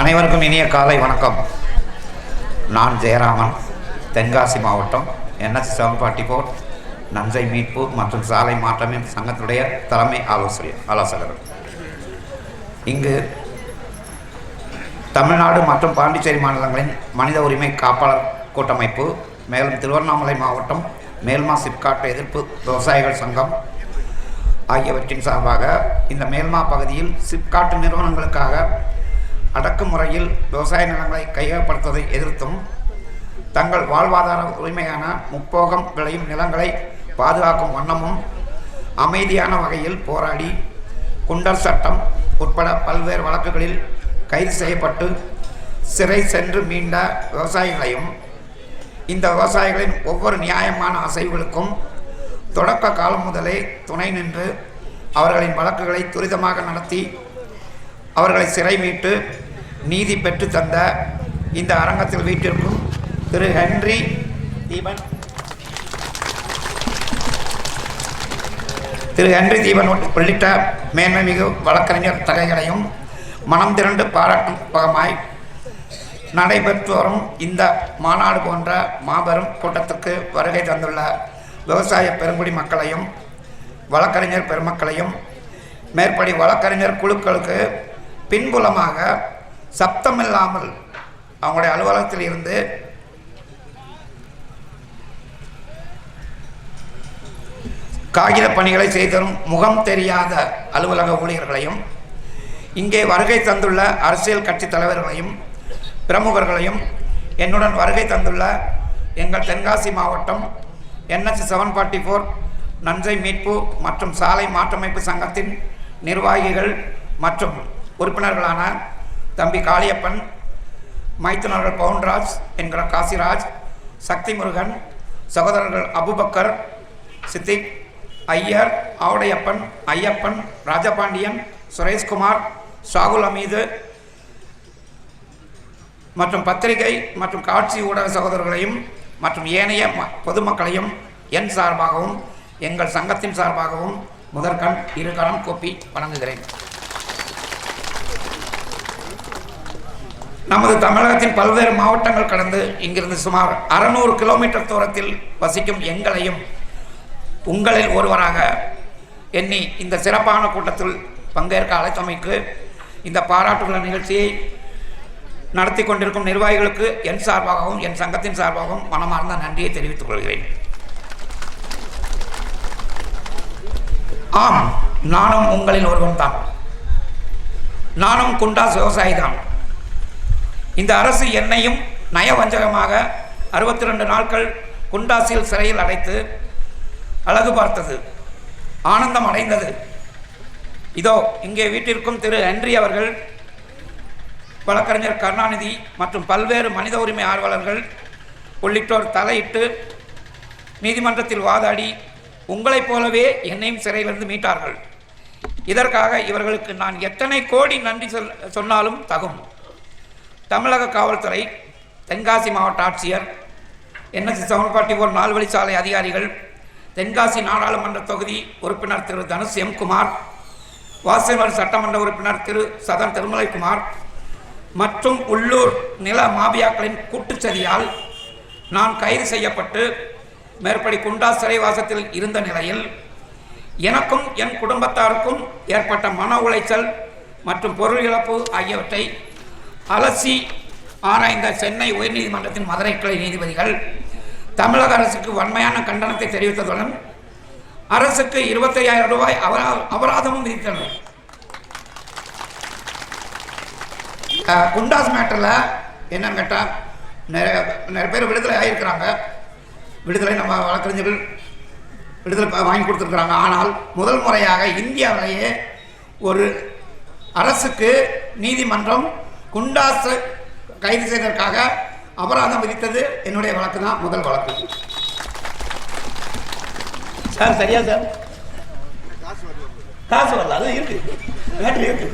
அனைவருக்கும் இனிய காலை வணக்கம். நான் ஜெயராமன் தென்காசி மாவட்டம் என்எஸ் செவன் ஃபார்ட்டி ஃபோர் நஞ்சை மீட்பு மற்றும் சாலை மாற்றமே சங்கத்துடைய தலைமை ஆலோசனை ஆலோசகர். இங்கு தமிழ்நாடு மற்றும் பாண்டிச்சேரி மாநிலங்களின் மனித உரிமை காப்பாளர் கூட்டமைப்பு மேலும் திருவண்ணாமலை மாவட்டம் மேல்மா சிப்காட் எதிர்ப்பு விவசாயிகள் சங்கம் ஆகியவற்றின் சார்பாக இந்த மேல்மா பகுதியில் சிப்காட் நிறுவனங்களுக்காக அடக்குமுறையில் விவசாய நிலங்களை கையகப்படுத்துவதை எதிர்த்தும் தங்கள் வாழ்வாதார உரிமையான முப்போகம் விளையும் நிலங்களை பாதுகாக்கும் வண்ணமும் அமைதியான வகையில் போராடி குண்டர் சட்டம் உட்பட பல்வேறு வழக்குகளில் கைது செய்யப்பட்டு சிறை சென்று மீண்ட விவசாயிகளையும் இந்த விவசாயிகளின் ஒவ்வொரு நியாயமான அசைவுகளுக்கும் தொடக்க காலம் முதலே துணை நின்று அவர்களின் வழக்குகளை துரிதமாக நடத்தி அவர்களை சிறை மீட்டு நீதி பெற்று தந்த இந்த அரங்கத்தில் வீட்டிற்கும் திரு ஹென்றி தீபன் திரு ஹென்றி தீபன் உள்ளிட்ட மேன்மை மிகு வழக்கறிஞர் தகைகளையும் மனம் திரண்டு பாராட்டும் பகமாய் நடைபெற்று வரும் இந்த மாநாடு போன்ற மாபெரும் கூட்டத்துக்கு வருகை தந்துள்ள விவசாய பெருங்குடி மக்களையும் வழக்கறிஞர் பெருமக்களையும் மேற்படி வழக்கறிஞர் குழுக்களுக்கு பின்புலமாக சப்தமில்லாமல் அவங்களுடைய அலுவலகத்தில் இருந்து காகித பணிகளை செய்தரும் முகம் தெரியாத அலுவலக ஊழியர்களையும் இங்கே வருகை தந்துள்ள அரசியல் கட்சி தலைவர்களையும் பிரமுகர்களையும் என்னுடன் வருகை தந்துள்ள எங்கள் தென்காசி மாவட்டம் என்எச் செவன் ஃபார்ட்டி ஃபோர் நஞ்சை மீட்பு மற்றும் சாலை மாற்றமைப்பு சங்கத்தின் நிர்வாகிகள் மற்றும் உறுப்பினர்களான தம்பி காளியப்பன் மைத்துனர்கள் பவுன்ராஜ் என்கிற காசிராஜ் சக்தி முருகன் சகோதரர்கள் அபுபக்கர் சித்திக் ஐயர் ஆவுடையப்பன் ஐயப்பன் ராஜபாண்டியன் சுரேஷ்குமார் ஷாகுல் அமீது மற்றும் பத்திரிகை மற்றும் காட்சி ஊடக சகோதரர்களையும் மற்றும் ஏனைய ம- பொதுமக்களையும் என் சார்பாகவும் எங்கள் சங்கத்தின் சார்பாகவும் முதற்கண் இருகரம் கூப்பி வணங்குகிறேன். நமது தமிழகத்தின் பல்வேறு மாவட்டங்கள் கடந்து இங்கிருந்து சுமார் அறுநூறு கிலோமீட்டர் தூரத்தில் வசிக்கும் எங்களையும் உங்களில் ஒருவராக எண்ணி இந்த சிறப்பான கூட்டத்தில் பங்கேற்க அழைத்தமைக்கு இந்த பாராட்டுள்ள நிகழ்ச்சியை நடத்தி கொண்டிருக்கும் நிர்வாகிகளுக்கு என் சார்பாகவும் என் சங்கத்தின் சார்பாகவும் மனமார்ந்த நன்றியை தெரிவித்துக் கொள்கிறேன். ஆம் நானும் உங்களில் ஒருவன் தான் நானும் குண்டாஸ் விவசாயி தான் இந்த அரசு என்னையும் நயவஞ்சகமாக அறுபத்தி ரெண்டு நாட்கள் குண்டாசியில் சிறையில் அடைத்து அழகு பார்த்தது ஆனந்தம் அடைந்தது. இதோ இங்கே வீட்டிற்கும் திரு ஹென்றி அவர்கள் வழக்கறிஞர் கருணாநிதி மற்றும் பல்வேறு மனித உரிமை ஆர்வலர்கள் உள்ளிட்டோர் தலையிட்டு நீதிமன்றத்தில் வாதாடி உங்களைப் போலவே என்னையும் சிறையிலிருந்து மீட்டார்கள். இதற்காக இவர்களுக்கு நான் எத்தனை கோடி நன்றி சொல் சொன்னாலும் தகும். தமிழக காவல்துறை தென்காசி மாவட்ட ஆட்சியர் என்எஸ்சி செவன் ஃபார்ட்டி ஃபோர் நால்வழிச்சாலை அதிகாரிகள் தென்காசி நாடாளுமன்ற தொகுதி உறுப்பினர் திரு தனுஷ் எம் குமார் வாசல்வர் சட்டமன்ற உறுப்பினர் திரு சதன் திருமலைக்குமார் மற்றும் உள்ளூர் நில மாபியாக்களின் கூட்டுச்சதியால் நான் கைது செய்யப்பட்டு மேற்படி குண்டா சிறைவாசத்தில் இருந்த நிலையில் எனக்கும் என் குடும்பத்தாருக்கும் ஏற்பட்ட மன உளைச்சல் மற்றும் பொருள் இழப்பு ஆகியவற்றை அலசி ஆராய்ந்த சென்னை உயர்நீதிமன்றத்தின் மதுரை கிளை நீதிபதிகள் தமிழக அரசுக்கு வன்மையான கண்டனத்தை தெரிவித்ததுடன் அரசுக்கு இருபத்தையாயிரம் ரூபாய் அபரா- அபராதமும் விதித்தனர். குண்டாஸ் மேட்டரில் என்னன்னு கேட்டால் நிறைய நிறைய பேர் விடுதலை ஆகியிருக்கிறாங்க விடுதலை நம்ம வழக்கறிஞர்கள் விடுதலை வாங்கி கொடுத்துருக்குறாங்க. ஆனால் முதல் முறையாக இந்தியாவிலேயே ஒரு அரசுக்கு நீதிமன்றம் குண்டாஸ் கைது செய்ததற்காக அபராதம் விதித்தது என்னுடைய வழக்கு தான் முதல் வழக்கு. சார் சரியா சார்? காசு வரல அது இருக்கு. மேட்ரு இருக்கு.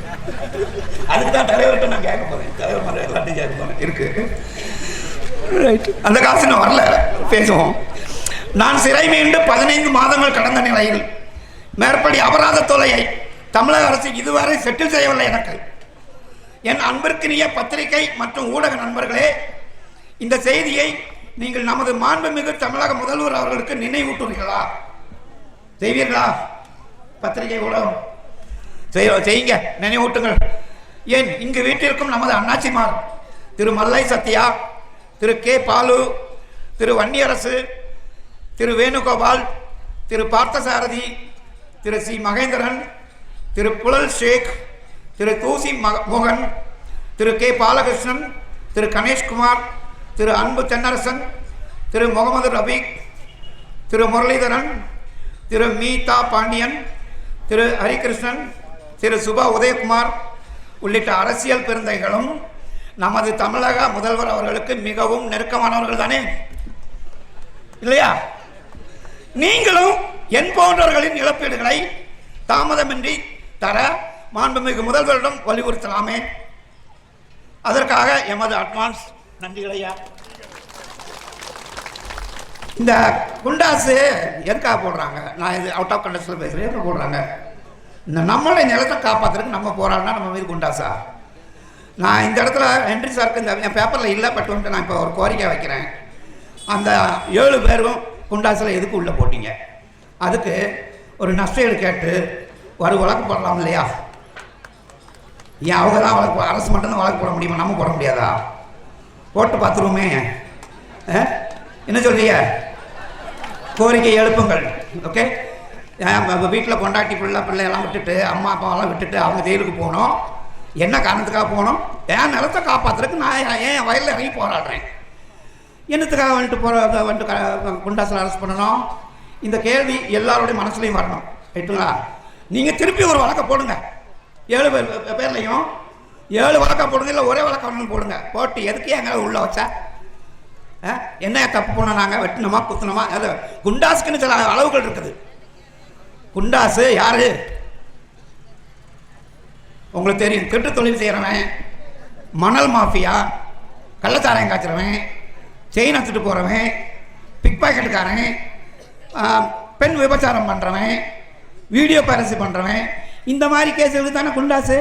அதுக்கு தான் தலைவர்கிட்ட நான் கேட்க போறேன். தலைவர் மாதிரி எல்லாத்தையும் கேட்க போறேன். இருக்கு. ரைட் அந்த காசு இன்னும் வரல. பேசுவோம். நான் சிறை மீண்டு பதினைந்து மாதங்கள் கடந்த நிலையில் மேற்படி அபராத தொகையை தமிழக அரசு இதுவரை செட்டில் செய்யவில்லை எனக்கு என் அன்பிற்கினிய பத்திரிகை மற்றும் ஊடக நண்பர்களே இந்த செய்தியை நீங்கள் நமது மாண்புமிகு தமிழக முதல்வர் அவர்களுக்கு நினைவூட்டுவீர்களா செய்வீர்களா? பத்திரிகை ஊடகம். செய்யுங்க நினைவூட்டுங்கள். ஏன் இங்கு வீட்டிற்கும் நமது அண்ணாச்சிமார் திரு மல்லை சத்யா திரு கே பாலு திரு வன்னியரசு திரு வேணுகோபால் திரு பார்த்தசாரதி திரு சி மகேந்திரன் திரு புலல் ஷேக் திரு தூசி மக மோகன் திரு கே பாலகிருஷ்ணன் திரு கணேஷ்குமார் திரு அன்பு தென்னரசன் திரு முகமது ரபீக் திரு முரளிதரன் திரு மீதா பாண்டியன் திரு ஹரிகிருஷ்ணன் திரு சுபா உதயகுமார் உள்ளிட்ட அரசியல் பெருந்தைகளும் நமது தமிழக முதல்வர் அவர்களுக்கு மிகவும் நெருக்கமானவர்கள் தானே? இல்லையா? நீங்களும் என் போன்றவர்களின் இழப்பீடுகளை தாமதமின்றி தர மாண்புமிகு முதல்வரிடம் வலியுறுத்தலாமே. அதற்காக எமது அட்வான்ஸ் நன்றிகளையா. இந்த குண்டாசு எதுக்காக போடுறாங்க? நான் இது அவுட் ஆஃப் கண்டஸ்டில் பேசுகிறேன் எதுக்கு போடுறாங்க? இந்த நம்மளை நிலத்தை காப்பாற்றுறதுக்கு நம்ம போராடினா நம்ம மீது குண்டாசா? நான் இந்த இடத்துல ஹென்ரி சாருக்கு இந்த என் பேப்பரில் இல்லை பட் வந்துட்டு நான் இப்போ ஒரு கோரிக்கை வைக்கிறேன். அந்த ஏழு பேரும் குண்டாசில் எதுக்கு உள்ளே போட்டீங்க? அதுக்கு ஒரு நஷ்டஈடு கேட்டு ஒரு வழக்கு போடலாம் இல்லையா? ஏன் அவங்க தான் வழக்கு அரசு மட்டும்தான் வழக்கு போட முடியுமா? நம்ம போட முடியாதா? போட்டு பார்த்துருவோமே. ஆ? என்ன சொல்றீங்க? கோரிக்கை எழுப்புங்கள். ஓகே? வீட்டில் பொண்டாட்டி பிள்ளை பிள்ளையெல்லாம் விட்டுட்டு அம்மா அப்பாவெல்லாம் விட்டுட்டு அவங்க ஜெயிலுக்கு போகணும். என்ன காரணத்துக்காக போகணும்? என் நிலத்தை காப்பாற்றுறதுக்கு நான் ஏன் வயலில் இறங்கி போராடுறேன். என்னத்துக்காக வந்துட்டு போகிற வந்துட்டு க- குண்டாசில் அரசு பண்ணணும்? இந்த கேள்வி எல்லாருடைய மனசுலையும் வரணும். ரைட்டுங்களா நீங்கள் திருப்பி ஒரு வழக்கை போடுங்க. ஏழு பேர் பேர்லையும் ஏழு வழக்கா போடுங்க இல்லை ஒரே வழக்கம் வேணாலும் போடுங்க. போட்டு எதுக்கு எங்களை உள்ள வச்சா? ஆ? என்ன தப்பு பண்ணோம் நாங்கள் வெட்டினோமா குத்தினோமா? அது குண்டாஸுக்குன்னு சில அளவுகள் இருக்குது. குண்டாசு யாரு? உங்களுக்கு தெரியும் திருட்டு தொழில் செய்கிறவன் மணல் மாஃபியா கள்ளச்சாராயம் காய்ச்சிறவன் செயின் எடுத்துட்டு போகிறவன் பிக் பாக்கெட்டுக்காரன் பெண் விபச்சாரம் பண்ணுறவன் வீடியோ பரசி பண்ணுறவன் இந்த மாதிரி கேஸுகளுக்கு தானே குண்டாசு?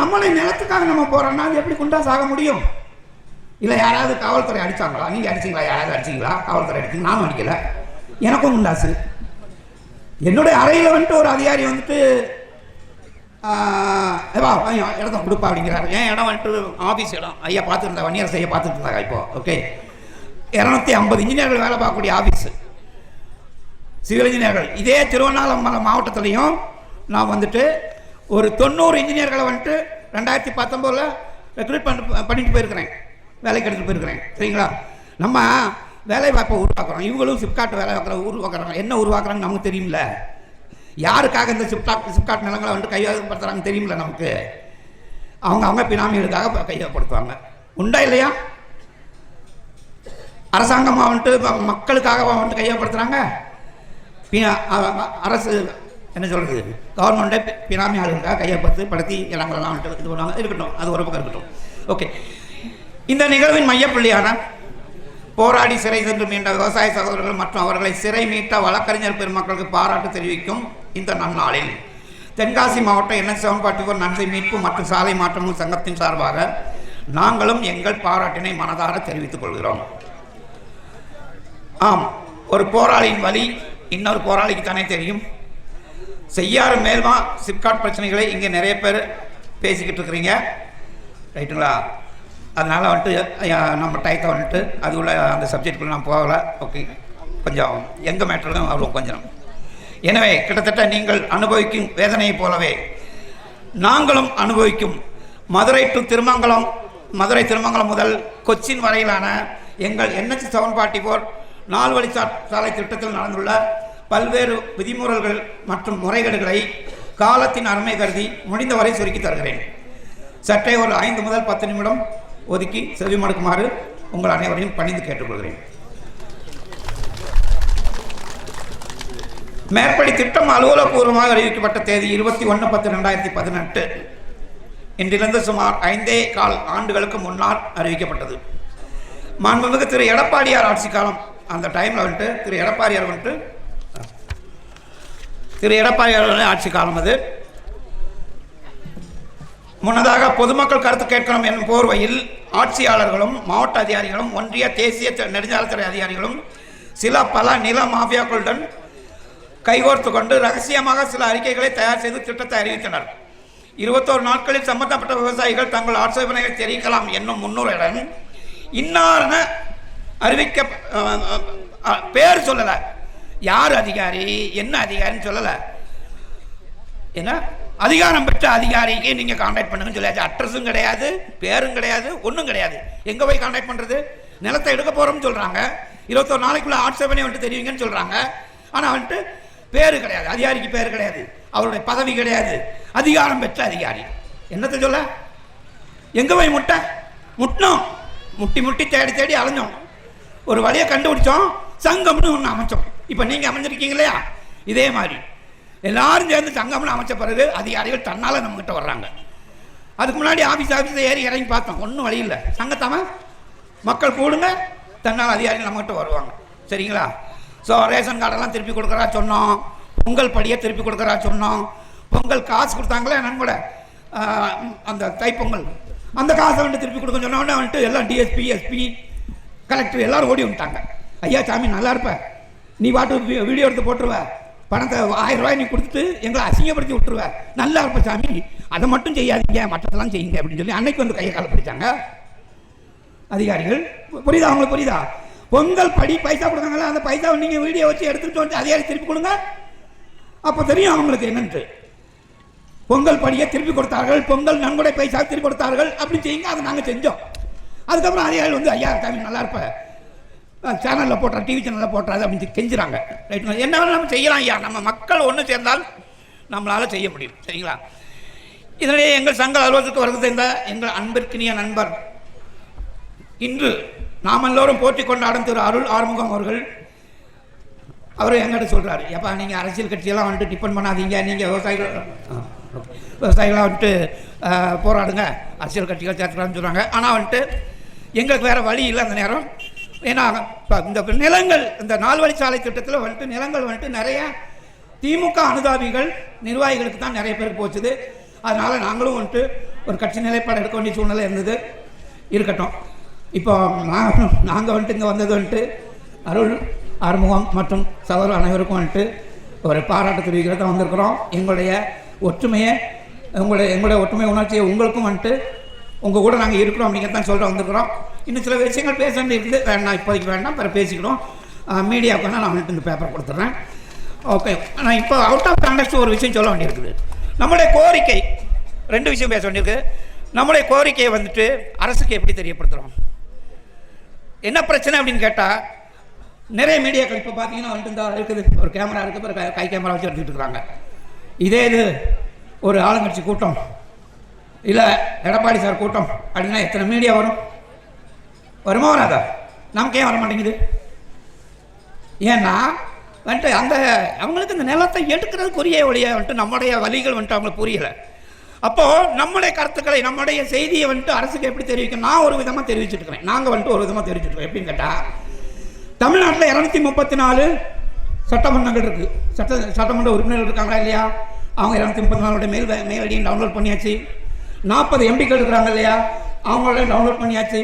நம்மளை நிலத்துக்காக நம்ம போகிறோம்னா அது எப்படி குண்டாசு ஆக முடியும்? இல்லை யாராவது காவல்துறை அடிச்சாங்களா? நீங்கள் அடிச்சிங்களா? யாராவது அடிச்சீங்களா? காவல்துறை அடிச்சிங்க நானும் அடிக்கல. எனக்கும் குண்டாசு. என்னுடைய அறையில் வந்துட்டு ஒரு அதிகாரி வந்துட்டு வா இடத்த கொடுப்பா அப்படிங்கிறாரு. ஏன் இடம் வந்துட்டு ஆஃபீஸ் இடம்? ஐயா பார்த்துருந்தா வன்னியரசு ஐயா பார்த்துட்டு இருந்தாங்க இப்போ ஓகே இரநூத்தி ஐம்பது இன்ஜினியர்கள் வேலை பார்க்கக்கூடிய ஆஃபீஸு சிவில் இன்ஜினியர்கள் இதே திருவண்ணாமலை மாவட்டத்துலேயும் நான் வந்துட்டு ஒரு தொண்ணூறு இன்ஜினியர்களை வந்துட்டு ரெண்டாயிரத்தி பத்தொம்போதில் ரெக்ரூட் பண்ணி பண்ணிட்டு போயிருக்கிறேன். வேலைக்கு எடுத்துகிட்டு போயிருக்கிறேன். சரிங்களா? நம்ம வேலை வாய்ப்பை உருவாக்குறோம். இவங்களும் சிப்காட் வேலை வாக்குற உருவாக்குறாங்க. என்ன உருவாக்குறாங்கன்னு நமக்கு தெரியும்ல? யாருக்காக இந்த சிப்காட் சிப்காட் நிலங்களை வந்துட்டு கையகப்படுத்துறாங்கன்னு தெரியும்ல நமக்கு? அவங்க அவங்க பினாமிகளுக்காக கையகப்படுத்துவாங்க. உண்டா இல்லையா? அரசாங்கமாக வந்துட்டு மக்களுக்காக வந்துட்டு கையகப்படுத்துகிறாங்க அரசு என்ன சொல்கிறது கவர்மெண்ட்டே பினாமி ஆளுங்க கையப்படுத்தி படுத்தி இடங்களெல்லாம் இது பண்ணுவாங்க. இருக்கட்டும் அது ஒரு பக்கம் இருக்கட்டும். ஓகே இந்த நிகழ்வின் மையப்புள்ளியான போராடி சிறை சென்று மீண்ட விவசாய சகோதரர்கள் மற்றும் அவர்களை சிறை மீட்ட வழக்கறிஞர் பெருமக்களுக்கு பாராட்டு தெரிவிக்கும் இந்த நன்னாளில் தென்காசி மாவட்ட என்எஸ் செவன் ஃபார்ட்டி ஃபோர் நன்சை மீட்பு மற்றும் சாலை மாற்றமும் சங்கத்தின் சார்பாக நாங்களும் எங்கள் பாராட்டினை மனதார தெரிவித்துக் கொள்கிறோம். ஆம் ஒரு போராளியின் வழி இன்னொரு போராளிக்கு தானே தெரியும்? செய்யாறு மேல்மா சிப்காட் பிரச்சனைகளை இங்கே நிறைய பேர் பேசிக்கிட்டு இருக்கிறீங்க. ரைட்டுங்களா? அதனால் வந்துட்டு நம்ம டயத்தை வந்துட்டு அது உள்ள அந்த சப்ஜெக்டுக்குள்ள நான் போகலை. ஓகே. கொஞ்சம் எங்கள் மேட்டரும் அவ்வளோ கொஞ்சம். எனவே கிட்டத்தட்ட நீங்கள் அனுபவிக்கும் வேதனையைப் போலவே நாங்களும் அனுபவிக்கும் மதுரை டு திருமங்கலம் மதுரை திருமங்கலம் முதல் கொச்சின் வரையிலான எங்கள் என்ஹெச் செவன் ஃபார்ட்டி ஃபோர் நால்வழி சாலை திட்டத்தில் நடந்துள்ள பல்வேறு விதிமுறல்கள் மற்றும் முறைகேடுகளை காலத்தின் அருமை கருதி முடிந்தவரை சுருக்கி தருகிறேன். சற்றே ஒரு ஐந்து முதல் பத்து நிமிடம் ஒதுக்கி செவிமடுக்குமாறு உங்கள் அனைவரையும் பணிந்து கேட்டுக்கொள்கிறேன். மேற்படி திட்டம் அலுவலகபூர்வமாக அறிவிக்கப்பட்ட தேதி இருபத்தி ஒன்று பத்து ரெண்டாயிரத்தி பதினெட்டு. இன்றிலிருந்து சுமார் ஐந்தே கால் ஆண்டுகளுக்கு முன்னால் அறிவிக்கப்பட்டது. மாண்புமிகு திரு எடப்பாடியார் ஆட்சி காலம் அந்த டைமில் வந்துட்டு திரு எடப்பாடியார் வந்துட்டு திரு எடப்பாடியார் ஆட்சி காலம் அது. முன்னதாக பொதுமக்கள் கருத்து கேட்கணும் என்னும் போர்வையில் ஆட்சியாளர்களும் மாவட்ட அதிகாரிகளும் ஒன்றிய தேசிய நெடுஞ்சாலைத்துறை அதிகாரிகளும் சில பல நில மாஃபியாக்களுடன் கைகோர்த்து கொண்டு ரகசியமாக சில அறிக்கைகளை தயார் செய்து திட்டத்தை அறிவித்தனர். இருபத்தோரு நாட்களில் சம்பந்தப்பட்ட விவசாயிகள் தங்கள் ஆட்சேபனைகளை தெரிவிக்கலாம் என்னும் முன்னுரையுடன் இன்னார்ன அறிவிக்க பேர் சொல்லலை. யார் அதிகாரி? என்ன அதிகாரின்னு சொல்லலை. என்ன? அதிகாரம் பெற்ற அதிகாரிக்கு நீங்கள் காண்டாக்ட் பண்ணுங்கன்னு சொல்லியாச்சு. அட்ரஸும் கிடையாது பேரும் கிடையாது ஒன்றும் கிடையாது. எங்கே போய் காண்டாக்ட் பண்ணுறது நிலத்தை எடுக்க போகிறோம்னு சொல்கிறாங்க இருபத்தொரு நாளைக்குள்ளே ஆட்சேபனை வந்துட்டு தெரியுங்கன்னு சொல்கிறாங்க ஆனால் வந்துட்டு பேரு கிடையாது. அதிகாரிக்கு பேர் கிடையாது. அவருடைய பதவி கிடையாது. அதிகாரம் பெற்ற அதிகாரி. என்னத்தை சொல்ல? எங்கே போய் முட்டை? முட்டினோம். முட்டி முட்டி தேடி தேடி அலைஞ்சோம். ஒரு வழியை கண்டுபிடிச்சோம். சங்கம்னு ஒன்று அமைச்சோம். இப்போ நீங்கள் அமைஞ்சிருக்கீங்க இல்லையா இதே மாதிரி. எல்லாரும் சேர்ந்து சங்கம்னு அமைச்ச பிறகு அதிகாரிகள் தன்னால் நம்மகிட்ட வர்றாங்க. அதுக்கு முன்னாடி ஆஃபீஸ் ஆஃபீஸில் ஏறி இறங்கி பார்த்தோம். ஒன்றும் வழி இல்லை. சங்கத்தாம மக்கள் கூடுங்க. தன்னால் அதிகாரிகள் நம்மகிட்ட வருவாங்க. சரிங்களா? ஸோ ரேஷன் கார்டெல்லாம் திருப்பி கொடுக்குறா சொன்னோம். பொங்கல் படியை திருப்பி கொடுக்குறா சொன்னோம். பொங்கல் காசு கொடுத்தாங்களே என்னன்னு கூட அந்த தைப்பொங்கல். அந்த காசை வந்துட்டு திருப்பி கொடுக்க சொன்னோடனே வந்துட்டு எல்லாம் டிஎஸ்பி எஸ்பி கலெக்டர் எல்லோரும் ஓடி வந்துட்டாங்க. ஐயா சாமி நல்லா இருப்பேன் நீ பாட்டு வீடியோ எடுத்து போட்டுருவ. பணத்தை ஆயிரம் ரூபாய் நீ கொடுத்துட்டு எங்களை அசிங்கப்படுத்தி விட்டுருவ. நல்லா இருப்ப சாமி. அதை மட்டும் செய்யாதீங்க. மற்றதெல்லாம் செய்யுங்க அப்படின்னு சொல்லி அன்னைக்கு வந்து கையை கால பிடிச்சாங்க. அதிகாரிகள் புரியுதா அவங்களுக்கு புரியுதா? பொங்கல் படி பைசா கொடுத்தாங்களா அந்த பைசாவை நீங்கள் வீடியோ வச்சு எடுத்துகிட்டு வந்து அதிகாரி திருப்பி கொடுங்க? அப்போ தெரியும் அவங்களுக்கு என்னன்ட்டு. பொங்கல் படியை திருப்பி கொடுத்தார்கள். பொங்கல் நன்கொடை பைசா திருப்பி கொடுத்தார்கள். அப்படி செய்யுங்க. அதை நாங்கள் செஞ்சோம். அதுக்கப்புறம் அதிகாரிகள் வந்து ஐயா சாமி நல்லா இருப்ப. சேனலில் போட்டுற டிவி சேனலில் போட்டுறாது அப்படின்னு கெஞ்சுறாங்க. ரைட் என்ன வேணாலும் நம்ம செய்யலாம் ஐயா. நம்ம மக்கள் ஒன்று சேர்ந்தால் நம்மளால் செய்ய முடியும். சரிங்களா? இதனிடையே எங்கள் சங்க அலுவலகத்துக்கு வருகை தந்த எங்கள் அன்பிற்கினிய நண்பர் இன்று நாம் எல்லோரும் போற்றி கொண்டாடும் திரு அருள் ஆறுமுகம் அவர்கள் அவர் எங்கிட்ட சொல்கிறாரு எப்பா நீங்கள் அரசியல் கட்சியெல்லாம் வந்துட்டு டிபெண்ட் பண்ணாதீங்க. நீங்கள் விவசாயிகள் விவசாயிகளாக வந்துட்டு போராடுங்க. அரசியல் கட்சிகள் சேர்த்துக்கலாம்னு சொல்கிறாங்க ஆனால் வந்துட்டு எங்களுக்கு வேறு வழி இல்லை அந்த நேரம். ஏன்னா இப்போ இந்த நிலங்கள் இந்த நால்வழி சாலை திட்டத்தில் வந்துட்டு நிலங்கள் வந்துட்டு நிறைய திமுக அனுதாபிகள் நிர்வாகிகளுக்கு தான் நிறைய பேருக்கு போச்சுது. அதனால் நாங்களும் வந்துட்டு ஒரு கட்சி நிலைப்பாடு எடுக்க வேண்டிய சூழ்நிலை இருந்தது. இருக்கட்டும். இப்போ நான் நாங்கள் வந்துட்டு இங்கே வந்தது வந்துட்டு அருள் ஆறுமுகம் மற்றும் சகோதரர் அனைவருக்கும் வந்துட்டு ஒரு பாராட்டு தெரிவிக்கிறத வந்திருக்கிறோம். எங்களுடைய ஒற்றுமையை உங்களுடைய எங்களுடைய ஒற்றுமை உணர்ச்சியை உங்களுக்கும் வந்துட்டு உங்கள் கூட நாங்கள் இருக்கிறோம் அப்படிங்கிறதான் சொல்கிற வந்திருக்கிறோம். இன்னும் சில விஷயங்கள் பேச வேண்டியிருக்குது வேண்டாம் இப்போதைக்கு வேண்டாம். பிறகு பேசிக்கிறோம். மீடியாவுக்கு வேணால் நான் வந்துட்டு இந்த பேப்பர் கொடுத்துட்றேன். ஓகே நான் இப்போ அவுட் ஆஃப் கான்டெக்ட் ஒரு விஷயம் சொல்ல வேண்டியிருக்குது. நம்முடைய கோரிக்கை ரெண்டு விஷயம் பேச வேண்டியிருக்கு. நம்முடைய கோரிக்கையை வந்துட்டு அரசுக்கு எப்படி தெரியப்படுத்துகிறோம் என்ன பிரச்சனை அப்படின்னு கேட்டால் நிறைய மீடியாக்கள் இப்போ பார்த்தீங்கன்னா வந்துட்டு இந்த இருக்குது. ஒரு கேமரா இருக்குது அப்புறம் கை- கை கேமரா வச்சு எடுத்துகிட்டு இருக்காங்க இதே இது ஒரு ஆளுங்கட்சி கூட்டம். இல்லை எடப்பாடி சார் கூட்டம். அப்படின்னா எத்தனை மீடியா வரும்? வருமா வராதா? நமக்கு ஏன் வர மாட்டேங்குது ஏன்னா வந்துட்டு அந்த அவங்களுக்கு இந்த நிலத்தை எடுக்கிறதுக்குரிய ஒழிய வந்துட்டு நம்முடைய வழிகள் வந்துட்டு அவங்களுக்கு புரியலை. அப்போது நம்முடைய கருத்துக்களை நம்முடைய செய்தியை வந்துட்டு அரசுக்கு எப்படி தெரிவிக்கும் நான் ஒரு விதமாக தெரிவிச்சுட்டு இருக்கிறேன் நாங்கள் வந்துட்டு ஒரு விதமாக தெரிவிச்சுட்டு எப்படின்னு கேட்டால் தமிழ்நாட்டில் இரநூத்தி முப்பத்தி நாலு சட்டமன்றங்கள் இருக்குது சட்ட சட்டமன்ற உறுப்பினர்கள் இருக்காங்களா இல்லையா? அவங்க இரநூத்தி முப்பத்தி நாலோட மேல் மேலடியும் டவுன்லோட் பண்ணியாச்சு. நாற்பது எம்பிக்கள் இருக்கிறாங்க இல்லையா? அவங்களோட டவுன்லோட் பண்ணியாச்சு.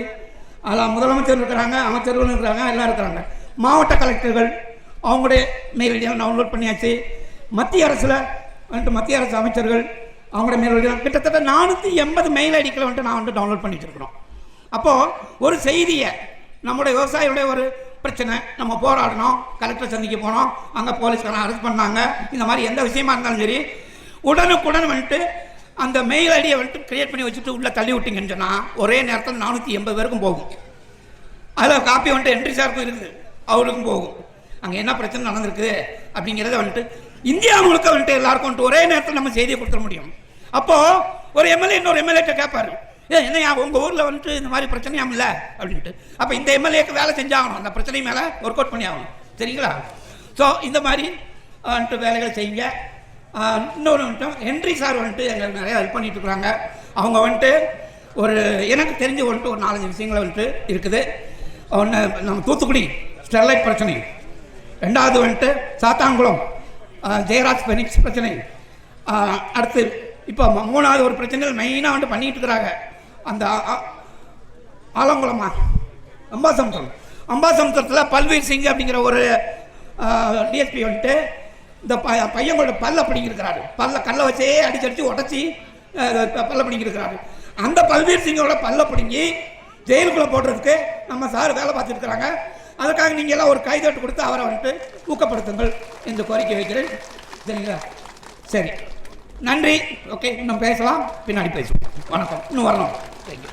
அதில் முதலமைச்சர் இருக்கிறாங்க அமைச்சர்களும் இருக்கிறாங்க எல்லாம் இருக்கிறாங்க. மாவட்ட கலெக்டர்கள் அவங்களுடைய மேலடியாக டவுன்லோட் பண்ணியாச்சு. மத்திய அரசில் வந்துட்டு மத்திய அரசு அமைச்சர்கள் அவங்களோட மேலடியாக கிட்டத்தட்ட நானூற்றி எண்பது மெயில் ஐடிக்களை வந்துட்டு நான் வந்துட்டு டவுன்லோட் பண்ணிட்டு இருக்கிறோம். அப்போது ஒரு செய்தியை நம்முடைய விவசாயியுடைய ஒரு பிரச்சனை நம்ம போராடினோம் கலெக்டர் சந்திக்க போனோம் அங்கே போலீஸ்காரன் அரெஸ்ட் பண்ணாங்க. இந்த மாதிரி எந்த விஷயமா இருந்தாலும் சரி உடனுக்குடன் வந்துட்டு அந்த மெயில் ஐடியை வந்துட்டு கிரியேட் பண்ணி வச்சுட்டு உள்ளே தள்ளி விட்டிங்கன்னு சொன்னால் ஒரே நேரத்தில் நானூற்றி எண்பது பேருக்கும் போகும். அதில் காப்பி வந்துட்டு என்ட்ரி சாருக்கும் இருக்குது அவருக்கும் போகும். அங்கே என்ன பிரச்சனை நடந்திருக்கு அப்படிங்கிறத வந்துட்டு இந்தியா முழுக்க வந்துட்டு எல்லாருக்கும் வந்துட்டு ஒரே நேரத்தில் நம்ம செய்தியை கொடுத்துட முடியும். அப்போது ஒரு எம்எல்ஏ இன்னொரு எம்எல்ஏட்ட கேட்பாரு ஏன் என்னையா உங்கள் ஊரில் வந்துட்டு இந்த மாதிரி பிரச்சனையாம் இல்லை? அப்படின்ட்டு. அப்போ இந்த எம்எல்ஏக்கு வேலை செஞ்சாகணும். அந்த பிரச்சனை மேலே ஒர்க் அவுட் பண்ணி ஆகணும். சரிங்களா? ஸோ இந்த மாதிரி வந்துட்டு வேலைகளை செய்யுங்க. இன்னொரு வந்துட்டு ஹென்றி சார் வந்துட்டு எங்களுக்கு நிறைய ஹெல்ப் பண்ணிட்டு இருக்கிறாங்க அவங்க வந்துட்டு ஒரு எனக்கு தெரிஞ்ச வந்துட்டு ஒரு நாலஞ்சு விஷயங்கள் வந்துட்டு இருக்குது. ஒன்று நம்ம தூத்துக்குடி ஸ்டெர்லைட் பிரச்சனை. ரெண்டாவது வந்துட்டு சாத்தாங்குளம் ஜெயராஜ் பெனிக்ஸ் பிரச்சனை. அடுத்து இப்போ மூணாவது ஒரு பிரச்சனைகள் மெயினாக வந்து பண்ணிகிட்டு இருக்கிறாங்க அந்த ஆலங்குளமா? அம்பாசமுத்திரம். அம்பாசமுத்திரத்தில் பல்வீர் சிங் அப்படிங்கிற ஒரு டிஎஸ்பி வந்துட்டு இந்த ப பையங்களோட பல்ல பிடிங்கிருக்கிறாரு பல்ல கல்லை வச்சே அடிச்சு அடிச்சு உடச்சி பல்ல பிடிங்கிருக்கிறாரு அந்த பல்வீர் சிங்கோட பல்ல பிடுங்கி ஜெயிலுக்குள்ளே போடுறதுக்கு நம்ம சார் வேலை பார்த்துருக்குறாங்க அதுக்காக நீங்கள் எல்லாம் ஒரு கைதட்டு கொடுத்து அவரை வந்துட்டு ஊக்கப்படுத்துங்கள் என்று கோரிக்கை வைக்கிறேன். சரிங்களா? சரி. நன்றி. ஓகே இன்னும் பேசலாம். பின்னாடி பேசுவோம். வணக்கம். இன்னும் வரணும் தேங்க்யூ